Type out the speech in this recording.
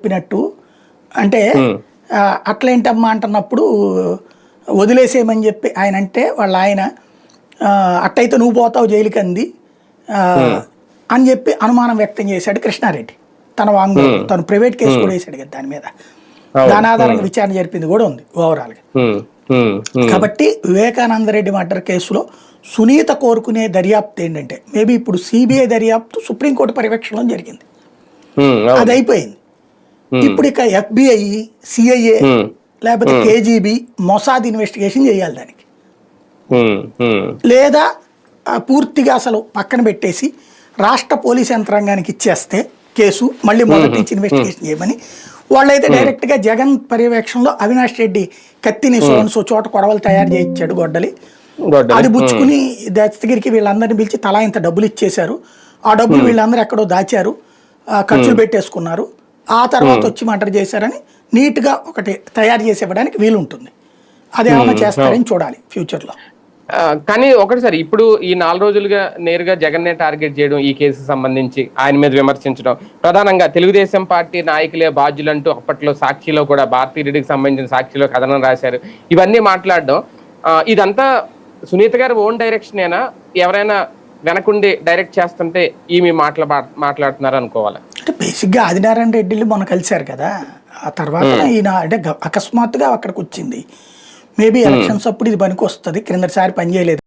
చెప్పినట్టు. అంటే అట్లేంటమ్మా అంటున్నప్పుడు వదిలేసేయమని చెప్పి ఆయన అంటే వాళ్ళ ఆయన అట్టయితే నువ్వు పోతావు జైలుకి అంది అని చెప్పి అనుమానం వ్యక్తం చేశాడు కృష్ణారెడ్డి. తన వాంగ్మూలం తను ప్రైవేట్ కేసు కూడా వేశాడు కదా దాని మీద. దాని ఆధారంగా విచారణ జరిపింది కూడా ఉంది ఓవరాల్గా. కాబట్టి వివేకానంద రెడ్డి మర్డర్ కేసులో సునీత కోరుకునే దర్యాప్తు ఏంటంటే మేబీ ఇప్పుడు సిబిఐ దర్యాప్తు సుప్రీంకోర్టు పర్యవేక్షణలో జరిగింది. అది అయిపోయింది. ఇప్పుడు ఇక ఎఫ్బిఐ సిఐఏ ఉమ్, లేకపోతే కేజీబీ మొసాద్ ఇన్వెస్టిగేషన్ చేయాలి దానికి. లేదా పూర్తిగా అసలు పక్కన పెట్టేసి రాష్ట్ర పోలీస్ యంత్రాంగానికి ఇచ్చేస్తే కేసు మళ్ళీ మొదటి నుంచి ఇన్వెస్టిగేషన్ చేయమని. వాళ్ళైతే డైరెక్ట్గా జగన్ పర్యవేక్షణలో అవినాష్ రెడ్డి కత్తిని సోన్సో చోట కొడవలు తయారు చేయించాడు గొడ్డలి. అది పుచ్చుకుని దస్తగిరికి వీళ్ళందరినీ పిలిచి తలా ఇంత డబ్బులు ఇచ్చేశారు. ఆ డబ్బులు వీళ్ళందరూ ఎక్కడో దాచారు. ఆ, ఖర్చులు పెట్టేసుకున్నారు. ఆ తర్వాత వచ్చి మర్డర్ చేశారని నీట్గా ఒకటి తయారు చేసి ఇవ్వడానికి వీలుంటుంది అదేమన్నా చేస్తారని చూడాలి ఫ్యూచర్లో. కానీ ఒకటి సార్ ఇప్పుడు ఈ నాలుగు రోజులుగా నేరుగా జగన్నే టార్గెట్ చేయడం ఈ కేసుకు సంబంధించి ఆయన మీద విమర్శించడం. ప్రధానంగా తెలుగుదేశం పార్టీ నాయకులే బాధ్యులు అంటూ అప్పట్లో సాక్షిలో కూడా భారతీ రెడ్డికి సంబంధించిన సాక్షిలో కథనం రాశారు. ఇవన్నీ మాట్లాడడం ఇదంతా సునీత గారి ఓన్ డైరెక్షనేనా? ఎవరైనా వెనకుండి డైరెక్ట్ చేస్తుంటే ఈమె మాట్లా మాట్లాడుతున్నారు అనుకోవాలి. అంటే బేసిక్గా ఆదినారాయణ రెడ్డిలు మొన్న కలిశారు కదా ఆ తర్వాత ఈయన అంటే అకస్మాత్తుగా అక్కడికి వచ్చింది. మేబీ ఎలక్షన్స్ అప్పుడు ఇది పనికి వస్తుంది క్రిందటిసారి పనిచేయలేదు